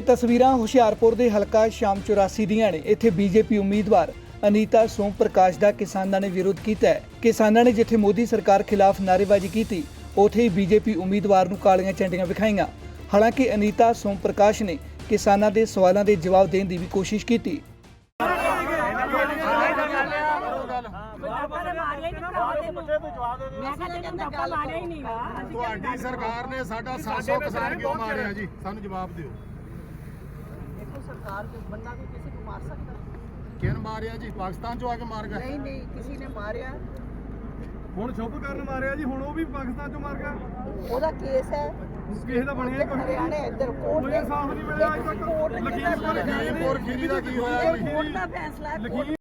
ਤਸਵੀਰਾਂ ਹੁਸ਼ਿਆਰਪੁਰ ਦੇ ਹਲਕਾ ਸ਼ਾਮ 84 ਦੀਆਂ ਨੇ। ਇੱਥੇ ਬੀਜੇਪੀ ਉਮੀਦਵਾਰ ਅਨੀਤਾ ਸੋਮ ਪ੍ਰਕਾਸ਼ ਦਾ ਕਿਸਾਨਾਂ ਨੇ ਵਿਰੋਧ ਕੀਤਾ ਹੈ। ਕਿਸਾਨਾਂ ਨੇ ਜਿੱਥੇ ਮੋਦੀ ਸਰਕਾਰ ਖਿਲਾਫ ਨਾਅਰੇਬਾਜ਼ੀ ਕੀਤੀ, ਉੱਥੇ ਹੀ ਬੀਜੇਪੀ ਉਮੀਦਵਾਰ ਨੂੰ ਕਾਲੀਆਂ ਝੰਡੀਆਂ ਵਿਖਾਈਆਂ। ਹਾਲਾਂਕਿ ਅਨੀਤਾ ਸੋਮ ਪ੍ਰਕਾਸ਼ ਨੇ ਕਿਸਾਨਾਂ ਦੇ ਸਵਾਲਾਂ ਦੇ ਜਵਾਬ ਦੇਣ ਦੀ ਵੀ ਕੋਸ਼ਿਸ਼ ਕੀਤੀ। ਤੁਹਾਡੀ ਸਰਕਾਰ ਨੇ ਸਾਡਾ 700 ਕਿਸਾਨ ਕਿਉਂ ਮਾਰਿਆ ਜੀ? ਸਾਨੂੰ ਜਵਾਬ ਦਿਓ। ਦੇਖੋ ਸਰਕਾਰ ਦੇ ਬੰਦਾ ਕੋਈ ਕਿਸੇ ਨੂੰ ਮਾਰ ਸਕਦਾ? ਕਿਹਨ ਮਾਰਿਆ ਜੀ? ਪਾਕਿਸਤਾਨ ਚੋਂ ਆ ਕੇ ਮਾਰ ਗਏ ਨਹੀਂ ਨਹੀਂ ਕਿਸੇ ਨੇ ਮਾਰਿਆ। ਹੁਣ ਸ਼ੁਭ ਕਰਨ ਮਾਰਿਆ ਜੀ ਹੁਣ ਉਹ ਵੀ ਪਾਕਿਸਤਾਨ ਚੋਂ ਮਾਰ ਗਿਆ। ਉਹਦਾ ਕੇਸ ਹੈ। ਕਿਸੇ ਦਾ ਬਣਿਆ ਕੋਈ ਹਰਿਆਣੇ ਇੱਧਰ ਕੋਰਟ ਕੋਈ ਇਨਸਾਫ ਨਹੀਂ ਮਿਲਿਆ ਅੱਜ ਤੱਕ। ਲਖੀਮਪੁਰ ਲਖੀਮਪੁਰ ਖੀਰੀ ਦਾ ਕੀ ਹੋਇਆ? ਜੀ ਕੋਰਟ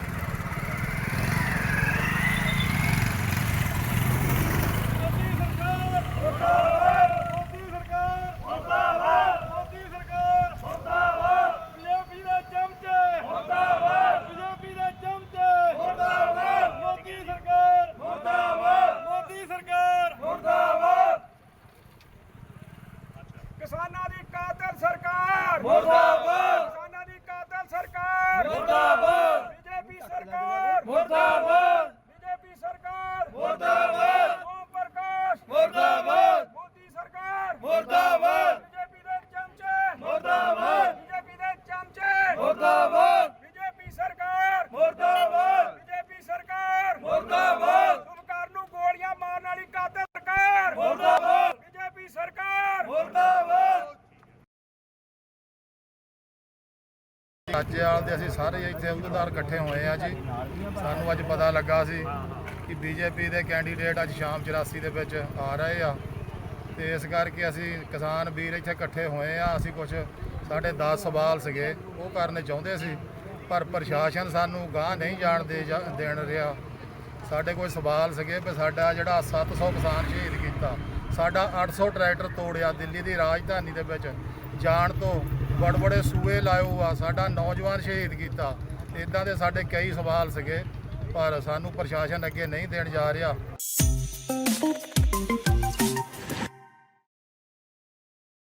Bogor! ਰਾਜੇਵਾਲ ਦੇ ਅਸੀਂ ਸਾਰੇ ਇੱਥੇ ਅਹੁਦੇਦਾਰ ਇਕੱਠੇ ਹੋਏ ਆ ਜੀ। ਸਾਨੂੰ ਅੱਜ ਪਤਾ ਲੱਗਾ ਸੀ ਕਿ ਬੀਜੇਪੀ ਦੇ ਕੈਂਡੀਡੇਟ ਅੱਜ ਸ਼ਾਮ 84 ਦੇ ਵਿੱਚ ਆ ਰਹੇ ਆ। ਤੇ ਇਸ ਕਰਕੇ ਅਸੀਂ ਕਿਸਾਨ ਵੀਰ ਇੱਥੇ ਇਕੱਠੇ ਹੋਏ ਆ। ਅਸੀਂ ਕੁਝ ਸਾਡੇ 10 ਸਵਾਲ ਸੀਗੇ, ਉਹ ਕਰਨੇ ਚਾਹੁੰਦੇ ਸੀ, ਪਰ ਪ੍ਰਸ਼ਾਸਨ ਸਾਨੂੰ ਗਾਹ ਨਹੀਂ ਜਾਣ ਦੇ ਜਾ- ਦੇਣ ਰਿਹਾ। ਸਾਡੇ ਕੋਈ ਸਵਾਲ ਸੀਗੇ ਵੀ ਸਾਡਾ ਜਿਹੜਾ 700 ਕਿਸਾਨ ਸ਼ਹੀਦ ਕੀਤਾ ਸਾਡਾ 800 ਟਰੈਕਟਰ ਤੋੜਿਆ ਦਿੱਲੀ ਦੀ ਰਾਜਧਾਨੀ ਦੇ ਵਿੱਚ। ਜਾਣ ਤੋਂ ਬੜਬੜੇ ਸੂਏ ਲਾਇਓ ਆ, ਸਾਡਾ ਨੌਜਵਾਨ ਸ਼ਹੀਦ ਕੀਤਾ। ਇਦਾਂ ਦੇ ਸਾਡੇ ਕਈ ਸਵਾਲ ਸੀਗੇ, ਪਰ ਸਾਨੂੰ ਪ੍ਰਸ਼ਾਸਨ ਅੱਗੇ ਨਹੀਂ ਦੇਣ ਜਾ ਰਿਹਾ।